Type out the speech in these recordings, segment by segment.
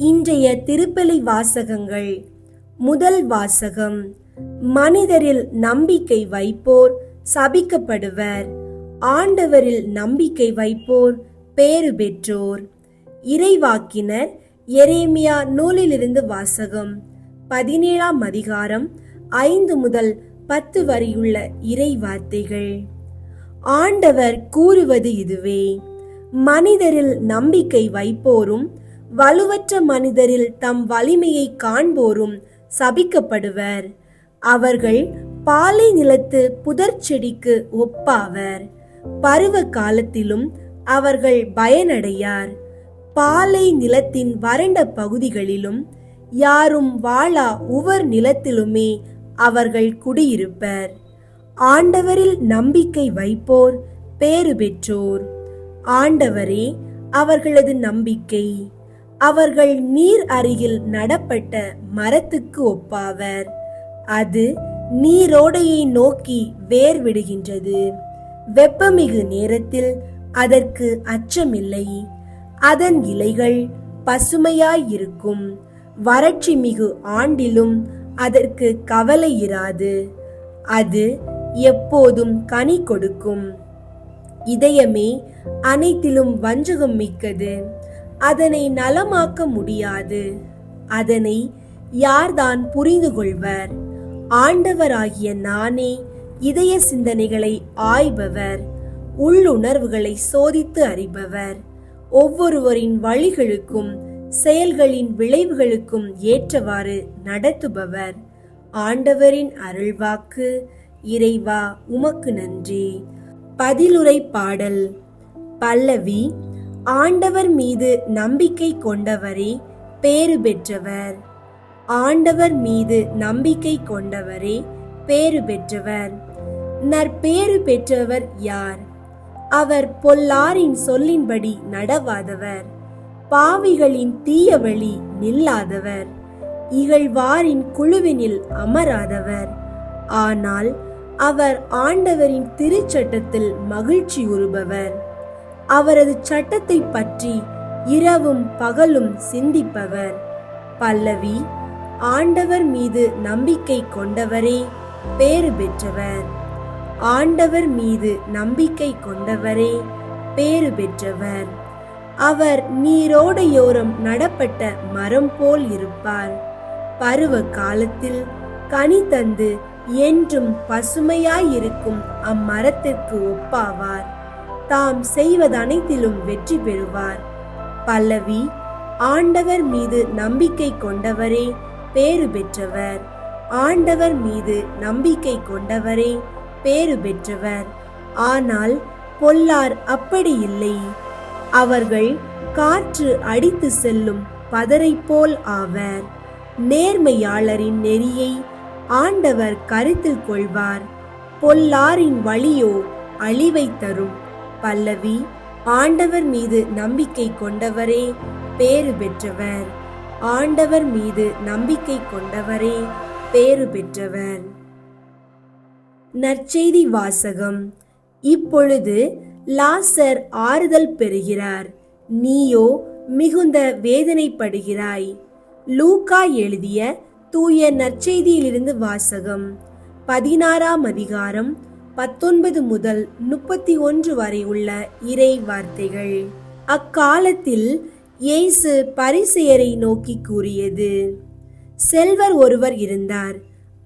இன்றைய திருப்பலி வாசகங்கள். முதல் வாசகம் மனிதரில் நம்பிக்கை வைப்போர் சபிக்கப்படுவர். ஆண்டவரில் நம்பிக்கை வைப்போர் பேறு பெற்றோர். இறைவாக்கினர் எரேமியா நூலிலிருந்து வாசகம் பதினேழாம் அதிகாரம் ஐந்து முதல் பத்து வரையுள்ள இறை வார்த்தைகள் ஆண்டவர் கூறுவது இதுவே மனிதரில் நம்பிக்கை வைப்போரும் வலுவற்ற மனிதரில் தம் வலிமையை காண்போரும் சபிக்கப்படுவர். அவர்கள் பாலை நிலத்து புதர் செடிக்கு ஒப்பாவர். பருவ காலத்திலும் அவர்கள் பயனடையார். பாலை நிலத்தின் வறண்ட பகுதிகளிலும் யாரும் வாழா உவர் நிலத்திலுமே அவர்கள் குடியிருப்பர். ஆண்டவரில் நம்பிக்கை வைப்போர் பேறு பெற்றோர். ஆண்டவரே அவர்களது நம்பிக்கை. அவர்கள் நீர் அருகில் நடப்பட்ட மரத்துக்கு ஒப்பாவர். அது நீரோடையை நோக்கி வேர் விடுகின்றது வெப்பமிகு நேரத்தில் அதற்கு அச்சமில்லை. அதன் இலைகள் பசுமையாயிருக்கும். வறட்சி மிகு ஆண்டிலும் அதற்கு கவலை இராது. அது எப்போதும் கனி கொடுக்கும். இதயமே அனைத்திலும் வஞ்சகம் மிக்கது. அதனை நலமாக்க முடியாது. அதனை யார்தான் புரிந்து கொள்வர் ஆண்டவராகிய நானே இதய சிந்தனைகளை ஆய்பவர் உள்ளுணர்வுகளை சோதித்து அறிபவர். ஒவ்வொருவரின் வழிகளுக்கும் செயல்களின் விளைவுகளுக்கும் ஏற்றவாறு நடத்துபவர். ஆண்டவரின் அருள்வாக்கு இறைவா உமக்கு நன்றி. பதிலுரை பாடல் பல்லவி ஆண்டவர் மீது நம்பிக்கை கொண்டவரே பேறு பெற்றவர். ஆண்டவர் மீது நம்பிக்கை கொண்டவரே பேறு பெற்றவர். நற்பேறு பெற்றவர் யார்? அவர் பொல்லாரின் சொல்லின்படி நடவாதவர். பாவிகளின் தீய வழி நில்லாதவர். இகழ்வாரின் குழுவினில் அமராதவர். ஆனால் அவர் ஆண்டவரின் திருச்சட்டத்தில் மகிழ்ச்சி உறுபவர் அவரது சட்டத்தை பற்றி இரவும் பகலும் சிந்திப்பவர். பல்லவி ஆண்டவர் மீது நம்பிக்கை கொண்டவரே பேறு பெற்றவர். ஆண்டவர் மீது நம்பிக்கை கொண்டவரே பேறு பெற்றவர். அவர் நீரோடையோரம் நடப்பட்ட மரம் போல் இருப்பார். பருவ காலத்தில் கனி தந்து என்றும் பசுமையாயிருக்கும் அம்மரத்திற்கு ஒப்பாவார். தாம் செய்வதனைத்திலும் வெற்றி பெறுவார். பல்லவி ஆண்டவர் மீது நம்பிக்கை கொண்டவரே பேறு பெற்றவர். ஆண்டவர் மீது நம்பிக்கை கொண்டவரே பேறு பெற்றவர். ஆனால் பொல்லார் அப்படி இல்லை. அவர்கள் காற்று அடித்து செல்லும் பதரை போல் ஆவர். நேர்மையாளரின் நெறியை ஆண்டவர் கருத்தில் கொள்வார். பொல்லாரின் வழியோ அழிவை தரும். பல்லவி ஆண்டவர் மீது நம்பிக்கை கொண்டவரே பேறு பெற்றவர். ஆண்டவர் மீது நம்பிக்கை கொண்டவரே பேறு பெற்றவர். நற்செய்தி வாசகம். இப்பொழுது லாசர் ஆறுதல் பெறுகிறார். நீயோ மிகுந்த வேதனைப்படுகிறாய். லூக்கா எழுதிய தூய நற்செய்தியிலிருந்து வாசகம். பதினாறாம் அதிகாரம் பத்தொன்பது முதல் முப்பத்தி ஒன்று வரை உள்ள இறை வார்த்தைகள். அக்காலத்தில் இயேசு பரிசெயரை நோக்கி கூறியது செல்வர் ஒருவர் இருந்தார்.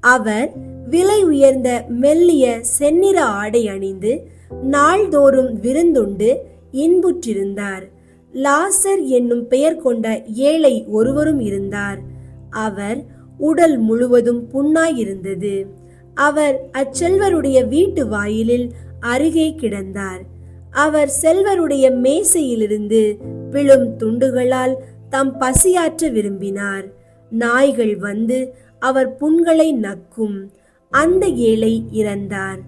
அவர் விலை உயர்ந்த மெல்லிய செந்நிற ஆடை அணிந்து நாள்தோறும் விருந்துண்டு இன்புற்றிருந்தார். லாசர் என்னும் பெயர் கொண்ட ஏழை ஒருவரும் இருந்தார். அவர் உடல் முழுவதும் புண்ணாயிருந்தது. அவர் அச்செல்வருடைய வீட்டு வாயிலில் அருகே கிடந்தார். அவர் செல்வருடைய மேசையிலிருந்து விழும் துண்டுகளால் தம் பசியாற்ற விரும்பினார். நாய்கள் வந்து அவர் புண்களை நக்கும். அந்த ஏழை இறந்தார்.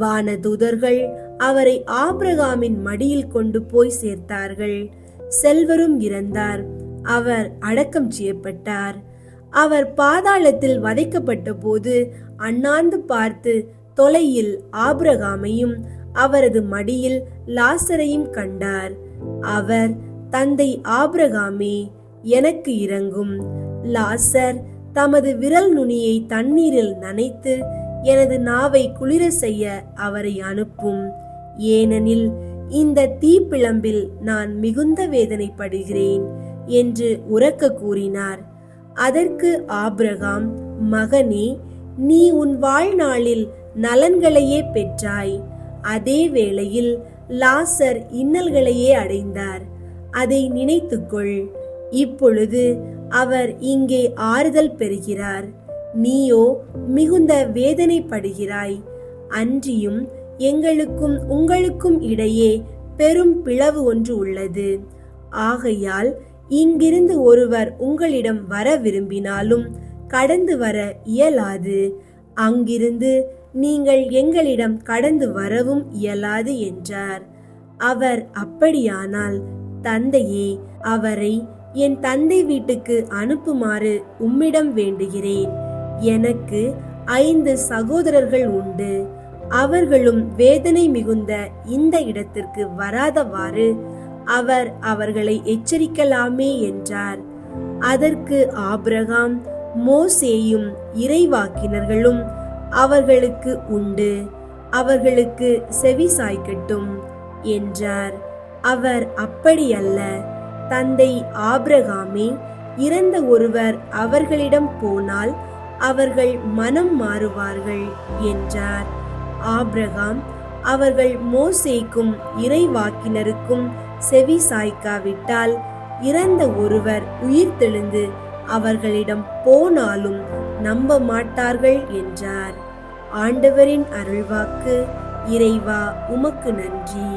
வானதூதர்கள் அவரை ஆபிரகாமின் மடியில் கொண்டு போய் சேர்த்தார்கள். செல்வரும் இறந்தார். அவர் அடக்கம் செய்யப்பட்டார். அவர் பாதாளத்தில் வதைக்கப்பட்ட போது அண்ணாந்து பார்த்து தொலையில் ஆபிரகாமையும் அவரது மடியில் லாசரையும் கண்டார். அவர் தந்தை ஆபிரகாமே எனக்கு இறங்கும் லாசர் தமது விரல் நுனியை தண்ணீரில் நனைத்து எனது நாவை குளிர செய்ய அவரை அனுப்பும். ஏனெனில் இந்த தீப்பிழம்பில் நான் மிகுந்த வேதனைப்படுகிறேன் என்று உரக்க கூறினார். அதற்கு ஆபிரகாம் மகனே நீ உன் வாழ்நாளில் நலன்களையே பெற்றாய். அதே வேளையில் லாசர் இன்னல்களையே அடைந்தார். அதை நினைத்துக்கொள். இப்பொழுது அவர் இங்கே ஆறுதல் பெறுகிறார். நீயோ மிகுந்த வேதனைப்படுகிறாய். அன்றியும் எங்களுக்கும் உங்களுக்கும் இடையே பெரும் பிளவு ஒன்று உள்ளது. ஆகையால் இங்கிருந்து ஒருவர் உங்களிடம் வர விரும்பினாலும் கடந்து வர இயலாது. அங்கிருந்து நீங்கள் எங்களிடம் கடந்து வரவும் இயலாது என்றார். அவர் அப்படியானால் தந்தையே அவரை என் தந்தை வீட்டுக்கு அனுப்புமாறு உம்மிடம் வேண்டுகிறேன். எனக்கு ஐந்து சகோதரர்கள் உண்டு. அவர்களும் வேதனை மிகுந்த இந்த இடத்திற்கு வராதவாறு அவர் அவர்களை எச்சரிக்கலாமே என்றார். அதற்கு ஆபிரகாம் மோசேயும் இறைவாக்கினர்களும் அவர்களுக்கு உண்டு அவர்களுக்கு செவி சாய்க்கட்டும் என்றார். அவர் அப்படியல்ல தந்தை ஆபிரகாமே இறந்த ஒருவர் அவர்களிடம் போனால் அவர்கள் மனம் மாறுவார்கள் என்றார். ஆபிரகாம் அவர்கள் மோசேக்கும் இறைவாக்கினருக்கும் செவி சாய்க்காவிட்டால் இறந்த ஒருவர் உயிர் தெளிந்து அவர்களிடம் போனாலும் நம்ப மாட்டார்கள் என்றார். ஆண்டவரின் அருள்வாக்கு இறைவா உமக்கு நன்றி.